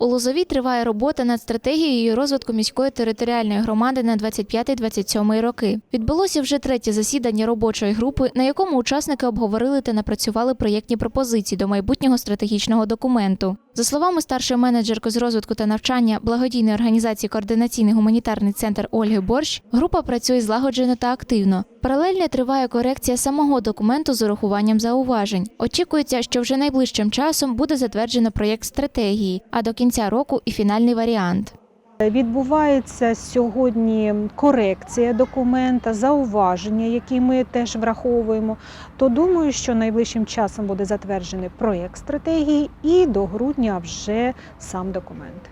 У Лозовій триває робота над стратегією розвитку міської територіальної громади на 25-27 роки. Відбулося вже третє засідання робочої групи, на якому учасники обговорили та напрацювали проєктні пропозиції до майбутнього стратегічного документу. За словами старшої менеджерки з розвитку та навчання благодійної організації Координаційний гуманітарний центр Ольги Борщ, група працює злагоджено та активно. Паралельно триває корекція самого документу з урахуванням зауважень. Очікується, що вже найближчим часом буде затверджено проєкт стратегії, а до кінця року і фінальний варіант. Відбувається сьогодні корекція документа, зауваження, які ми теж враховуємо. То думаю, що найближчим часом буде затверджений проєкт стратегії і до грудня вже сам документ.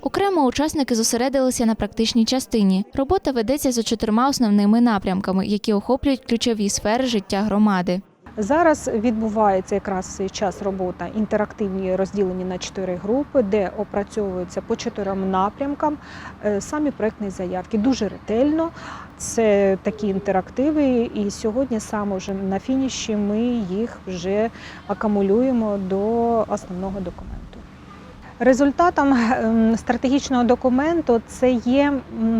Окремо учасники зосередилися на практичній частині. Робота ведеться за чотирма основними напрямками, які охоплюють ключові сфери життя громади. Зараз відбувається якраз цей час робота інтерактивні розділені на чотири групи, де опрацьовуються по чотирьом напрямкам е, самі проектні заявки. Дуже ретельно. Це такі інтерактиви, і сьогодні саме вже на фініші ми їх вже акумулюємо до основного документу. Результатом ем, стратегічного документу це є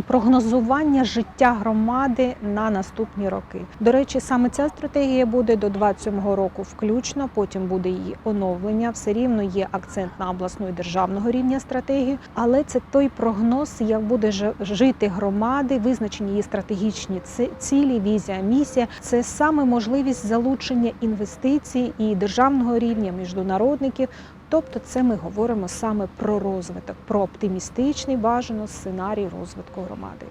прогнозування життя громади на наступні роки. До речі, саме ця стратегія буде до 27 року включно. Потім буде її оновлення. Все рівно є акцент на обласну і державного рівня стратегію, але це той прогноз, як буде жити громади, визначені її стратегічні цілі, візія, місія. Це саме можливість залучення інвестицій і державного рівня, міжнародників. Тобто, це ми говоримо саме про розвиток, про оптимістичний бажано сценарій розвитку громади.